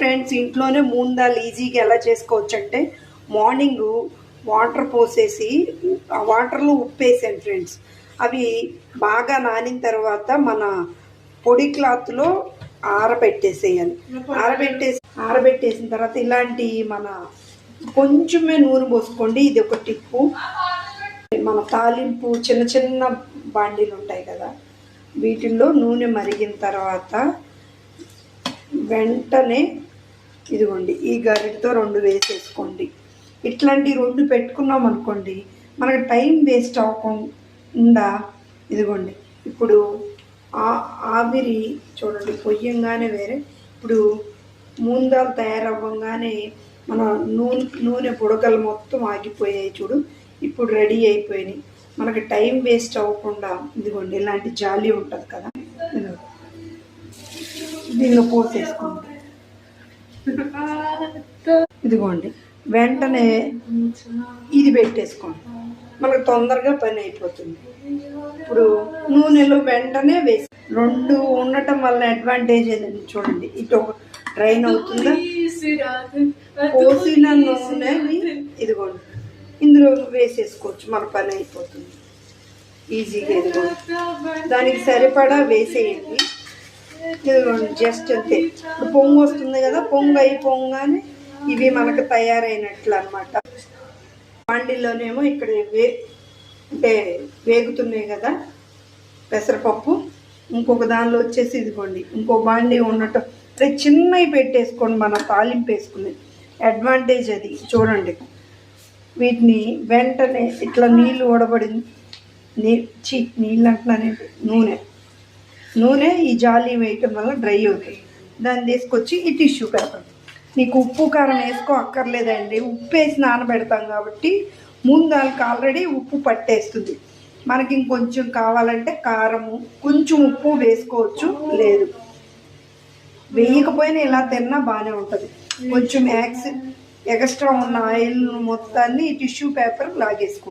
Friends ఇంట్లోనే మూందాలు ఈజీగా ఎలా చేసుకోవచ్చు అంటే మార్నింగ్ వాటర్ పోసేసి ఆ వాటర్లో ఉప్పు వేసాను ఫ్రెండ్స్. అవి బాగా నానిన తర్వాత మన పొడి క్లాత్లో ఆరబెట్టేసేయాలి. ఆరబెట్టేసి ఆరబెట్టేసిన తర్వాత ఇలాంటి మన కొంచెమే నూనె పోసుకోండి. ఇది ఒక టిప్పు. మన తాలింపు చిన్న చిన్న బాండీలు ఉంటాయి కదా వీటిల్లో నూనె మరిగిన తర్వాత వెంటనే ఇదిగోండి ఈ గరిటతో రెండు వేసేసుకోండి. ఇట్లాంటి రెండు పెట్టుకున్నాం అనుకోండి మనకు టైం వేస్ట్ అవ్వకుండా ఇదిగోండి ఇప్పుడు ఆ- ఆవిరి చూడండి పొయ్యంగానే వేరే ఇప్పుడు మూందాలు తయారవ్వగానే మన నూనె నూనె బుడగలు మొత్తం ఆగిపోయాయి చూడు ఇప్పుడు రెడీ అయిపోయినాయి. మనకి టైం వేస్ట్ అవ్వకుండా ఇదిగోండి ఇలాంటి జాలి ఉంటుంది కదా. ఇదిగో. దీనిలో పోసేసుకోండి. ఇదిగోండి వెంటనే ఇది పెట్టేసుకోండి. మనకు తొందరగా పని అయిపోతుంది. ఇప్పుడు నూనెలో వెంటనే వేసి రెండు ఉండటం వల్ల అడ్వాంటేజ్ ఏంటంటే చూడండి ఇటు ఒక డ్రైన్ అవుతుందా? పోసిన నూనె ఇదిగోండి ఇందులో వేసేసుకోవచ్చు మన పని అయిపోతుంది. ఈజీగా ఇదిగోండి. దానికి సరిపడా వేసేయండి. ఇదిగోండి జస్ట్ అంతే. ఇప్పుడు పొంగు వస్తుంది కదా పొంగు అయిపోగానే ఇవి మనకు తయారైనట్లు అనమాట బాండిలోనేమో ఇక్కడ వే అంటే వేగుతున్నాయి కదా పెసరపప్పు. ఇంకొక దానిలో వచ్చేసి ఇదిగోండి ఇంకో బాండి ఉండటం. అదే చిన్నవి పెట్టేసుకోండి మన తాలింపు వేసుకునేది అడ్వాంటేజ్ అది. చూడండి వీటిని వెంటనే ఇట్లా నీళ్ళు ఓడబడింది నీ చీ నీళ్ళు అంటున్నానే నూనె. నూనె ఈ జాలి వేయటం వల్ల డ్రై అవుతుంది దాన్ని తీసుకొచ్చి ఈ టిష్యూ పేపర్. నీకు ఉప్పు కారం వేసుకో అక్కర్లేదండి. ఉప్పు వేసి నానబెడతాం కాబట్టి ముందాలకు ఆల్రెడీ ఉప్పు పట్టేస్తుంది. మనకి ఇంకొంచెం కావాలంటే కారము కొంచెం ఉప్పు వేసుకోవచ్చు లేదు. వేయకపోయినా ఇలా తిన్నా బాగానే ఉంటుంది. కొంచెం మ్యాక్స్ ఎక్స్ట్రా ఉన్న ఆయిల్ మొత్తాన్ని టిష్యూ పేపర్ లాగేసుకో.